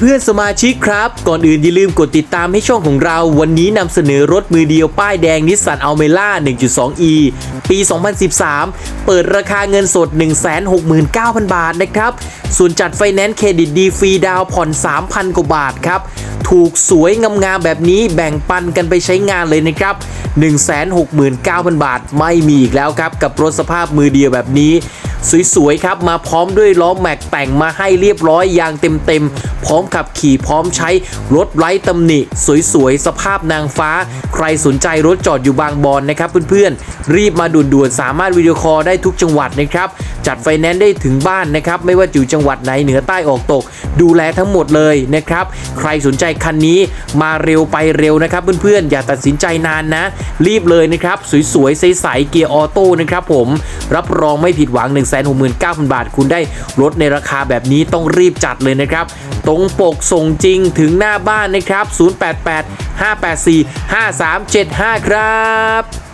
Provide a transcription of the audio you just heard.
เพื่อนๆสมาชิกครับ ก่อนอื่นอย่าลืมกดติดตามให้ช่องของเรา วันนี้นำเสนอรถมือเดียวป้ายแดงนิสสันอัลเมล่า 1.2e ปี 2013 เปิดราคาเงินสด 169,000 บาทนะครับ ส่วนจัดไฟแนนซ์เครดิตดีฟรีดาวผ่อน 3,000 กว่าบาทครับ ถูกสวยงามๆแบบนี้แบ่งปันกันไปใช้งานเลยนะครับ 169,000 บาทไม่มีอีกแล้วครับ กับรถสภาพมือเดียวแบบนี้ สวยๆครับมาพร้อมด้วยล้อแม็กแต่งมาให้เรียบร้อยยางเต็มๆ พร้อมขับขี่พร้อมใช้รถไร้ตำหนิ สวยๆ สภาพนางฟ้า ใครสนใจรถจอดอยู่บางบอนนะครับเพื่อนๆ รีบมาด่วนๆ สามารถวิดีโอคอลได้ทุกจังหวัดนะครับ จัดไฟแนนซ์ได้ถึงบ้านนะครับ ไม่ว่าอยู่จังหวัดไหนเหนือใต้ออกตก ดูแลทั้งหมดเลยนะครับ ใครสนใจคันนี้มาเร็วไปเร็วนะครับเพื่อนๆ อย่าตัดสินใจนานนะ รีบเลยนะครับ สวยๆ ใสๆ เกียร์ออโต้นะครับผม รับรองไม่ผิดหวัง169,000 บาท คุณได้รถในราคาแบบนี้ต้องรีบจัดเลยนะครับ ตรงปกส่งจริงถึงหน้าบ้านนะครับ 088 584 5375 ครับ